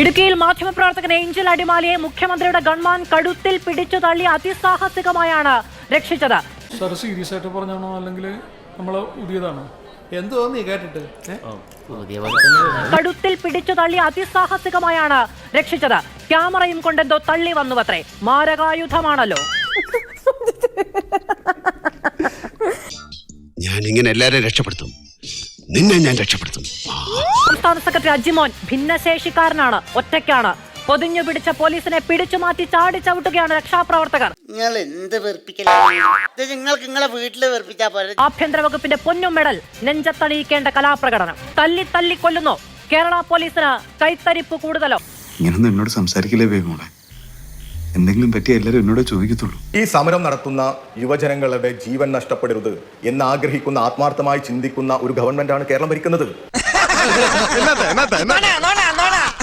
ഇടുക്കിയിൽ മാധ്യമപ്രവർത്തകൻ ഏഞ്ചൽ അടിമാലിയെ മുഖ്യമന്ത്രിയുടെ ഗൺമാൻ കടുത്തിൽ പിടിച്ചു തള്ളി അതിസാഹസികമായാണ് രക്ഷിച്ചത്. സാർ സീരിയസ് ആയിട്ട് പറഞ്ഞാണോ അല്ലെങ്കിൽ നമ്മൾ പുതിയതാണോ? എന്തോ നീ കേട്ടിട്ട്? കടുത്തിൽ പിടിച്ചു തള്ളി അതിസാഹസികമായാണ് രക്ഷിച്ചത്. ക്യാമറയും കൊണ്ടെന്തോ തള്ളി വന്നുവത്രേ. മാരകായുധമാണല്ലോ. ഞാൻ ഇങ്ങനെ എല്ലാരെയും രക്ഷപ്പെടുത്തും. നിന്നെ ഞാൻ രക്ഷപ്പെടുത്തും സംസ്ഥാന സെക്രട്ടറി അജിമോൻ ഭിന്നശേഷിക്കാരനാണ്. ഒറ്റയ്ക്കാണ്. പൊതിഞ്ഞു പിടിച്ച പോലീസിനെ പിടിച്ചു മാറ്റി ചാടി ചവിട്ടുകയാണ് രക്ഷാപ്രവർത്തകർ. നിങ്ങൾ എന്ത് വെറുപ്പിക്കലാണ്? ഇത് നിങ്ങൾക്ക് നിങ്ങളെ വീട്ടിൽ വെറുപ്പിച്ചാ പോലെ ആഭ്യന്തര വകുപ്പിന്റെ പൊന്നും മെഡൽ നെഞ്ചത്തണിയിക്കേണ്ട കലാപ്രകടനം. തല്ലി തല്ലി കൊല്ലുന്നു. കേരള പോലീസിന് കൈത്തരിപ്പ് കൂടുതലോ? ഇങ്ങനൊന്നും എന്നോട് സംസാരിക്കില്ലേ വേഗമോളെ എന്തെങ്കിലും പറ്റിയ എല്ലാവരും എന്നോട് ചോദിക്കത്തുള്ളൂ. ഈ സമരം നടത്തുന്ന യുവജനങ്ങളുടെ ജീവൻ നഷ്ടപ്പെടരുത് എന്ന് ആഗ്രഹിക്കുന്ന ആത്മാർത്ഥമായി ചിന്തിക്കുന്ന ഒരു ഗവൺമെന്റാണ് കേരളം ഭരിക്കുന്നത്.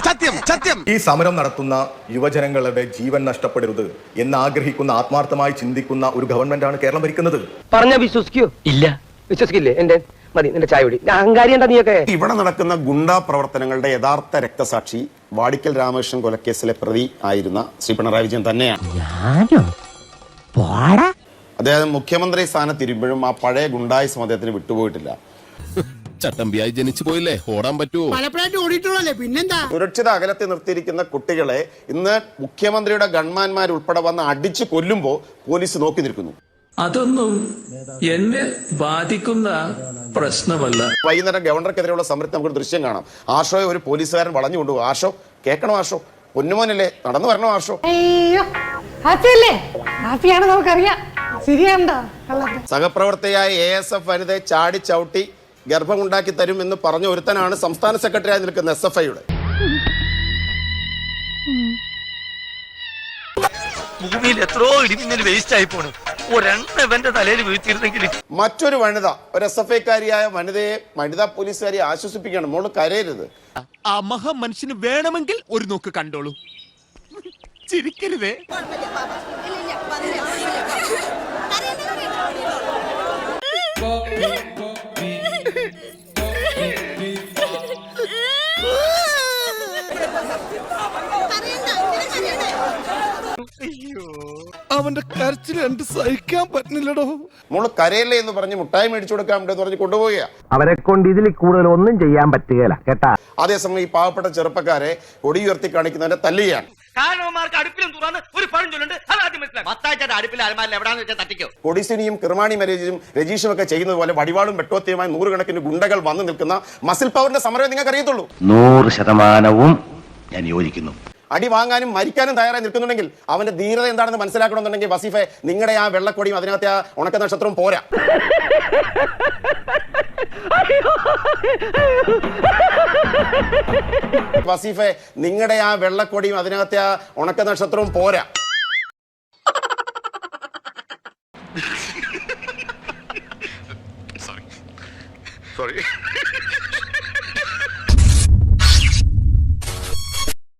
സത്യം സത്യം. ഈ സമരം നടത്തുന്ന യുവജനങ്ങളുടെ ജീവൻ നഷ്ടപ്പെടരുത് എന്ന് ആഗ്രഹിക്കുന്ന ആത്മാർത്ഥമായി ചിന്തിക്കുന്ന ഒരു ഗവൺമെന്റാണ് കേരളം ഭരിക്കുന്നത്. പറഞ്ഞ വിശ്വസിക്കോ. ഇല്ല. വിശ്വസിക്കില്ലേ? എന്റെ മതി നിന്റെ ചായ കുടി. ഞാൻ അഹങ്കാരി എന്താ നീയൊക്കെ? ഇവിടെ നടക്കുന്ന ഗുണ്ടാ പ്രവർത്തനങ്ങളുടെ യഥാർത്ഥ രക്തസാക്ഷി വാടിക്കൽ രാമകൃഷ്ണൻ കൊലക്കേസിലെ പ്രതി ആയിരുന്ന ശ്രീ പിണറായി വിജയൻ തന്നെയാണ്. അദ്ദേഹം മുഖ്യമന്ത്രി സ്ഥാനത്തിരുമ്പോഴും ആ പഴയ ഗുണ്ടായിസം അദ്ദേഹത്തിന് വിട്ടുപോയിട്ടില്ല. ചട്ടമ്പിയായി ജനിച്ചു പോയില്ലേ? ഓടാൻ പറ്റുമോ ഓടിയിട്ടുള്ളല്ലേ പിന്നെന്താ? സുരക്ഷിത അകലത്തിൽ നിർത്തിയിരിക്കുന്ന കുട്ടികളെ ഇന്ന് മുഖ്യമന്ത്രിയുടെ ഗൺമാന്മാർ ഉൾപ്പെടെ വന്ന് അടിച്ചു കൊല്ലുമ്പോൾ പോലീസ് നോക്കി നിൽക്കുന്നു. അതൊന്നും എന്നെ ബാധിക്കുന്ന പ്രശ്നമല്ല. വൈകുന്നേരം ഗവർണർക്കെതിരെയുള്ള സമരത്തിൽ നമുക്ക് ദൃശ്യം കാണാം. ആഷോയെ ഒരു പോലീസുകാരൻ വളഞ്ഞു കൊണ്ടുപോകും ആഷോ കേൾക്കണോ ആഷോ പൊന്നുമോനല്ലേ? നടന്നു വരണോ ആഷോ ഹാപ്പിയാണ് നമുക്കറിയാം. ശരിയാണ്ടോ സഹപ്രവർത്തകയായ എ എസ് എഫ് വനിതയെ ചാടി ചവിട്ടി ഗർഭമുണ്ടാക്കി തരും എന്ന് പറഞ്ഞ ഒരുത്തനാണ് സംസ്ഥാന സെക്രട്ടറിയായി നിൽക്കുന്ന എസ് എഫ് ഐയുടെ. ഭൂമിയിൽ എത്രയോ ഇടിമിന്നൽ വേസ്റ്റ് ആയി പോണ്. ഒരെണ്ണം ഇവന്റെ തലയിൽ വീഴ്ത്തിയിരുന്നെങ്കിൽ മറ്റൊരു വനിത ഒരു എസ് എഫ് ഐക്കാരിയായ വനിതയെ വനിതാ പോലീസുകാരെ ആശ്വസിപ്പിക്കണം. മോൾ കരയരുത്. ആ മഹാ മനുഷ്യന് വേണമെങ്കിൽ ഒരു നോക്ക് കണ്ടോളൂ. ചിരിക്കരുതേ. അവന്റെ കരച്ചിൽ എന്ത് സഹിക്കാൻ പറ്റുന്നില്ലടോ. മോൾ കരയല്ലേ എന്ന് പറഞ്ഞ് മുട്ടായി മേടിച്ചു കൊടുക്കാൻ വേണ്ടി പറഞ്ഞ് കൊണ്ടുപോവുക അവരെ കൊണ്ട് ഇതിൽ കൂടുതൽ ഒന്നും ചെയ്യാൻ പറ്റുകയില്ല കേട്ടാ? അതേസമയം ഈ പാവപ്പെട്ട ചെറുപ്പക്കാരെ കൊടി ഉയർത്തി കാണിക്കുന്നവരെ തല്ലുകയാണ്. കാരണവന്മാർക്ക് അടുപ്പിലും തുറന്ന് ഒരു പഴം ചൊല്ലുണ്ട്. അത് ആദ്യം മനസ്സിലാക്കും. പത്താഴ്ചയുടെ അടുപ്പിൽ അലമാരിൽ എവിടാന്ന് വെച്ചാൽ തട്ടിക്കോ. കൊടിസിനിയും കിർമാണി മരേജും രജീഷും ഒക്കെ ചെയ്യുന്നത് പോലെ വടിവാളും വെട്ടോത്തിയുമായി നൂറുകണക്കിന് ഗുണ്ടകൾ വന്നു നിൽക്കുന്ന മസിൽ പവറിന്റെ സമരം നിങ്ങൾക്ക് അറിയത്തുള്ളൂ നൂറ് ശതമാനവും ഞാൻ യോജിക്കുന്നു. അടി വാങ്ങാനും മരിക്കാനും തയ്യാറായി നിൽക്കുന്നുണ്ടെങ്കിൽ അവന്റെ ധീരത എന്താണെന്ന് മനസ്സിലാക്കണമെന്നുണ്ടെങ്കിൽ വസീഫെ നിങ്ങളുടെ ആ വെള്ളക്കൊടിയും അതിനകത്തെ ആ ഉണക്ക നക്ഷത്രവും പോരാ. വസീഫെ നിങ്ങളുടെ ആ വെള്ളക്കൊടിയും അതിനകത്തെ ആ ഉണക്ക നക്ഷത്രവും പോരാ. സോറി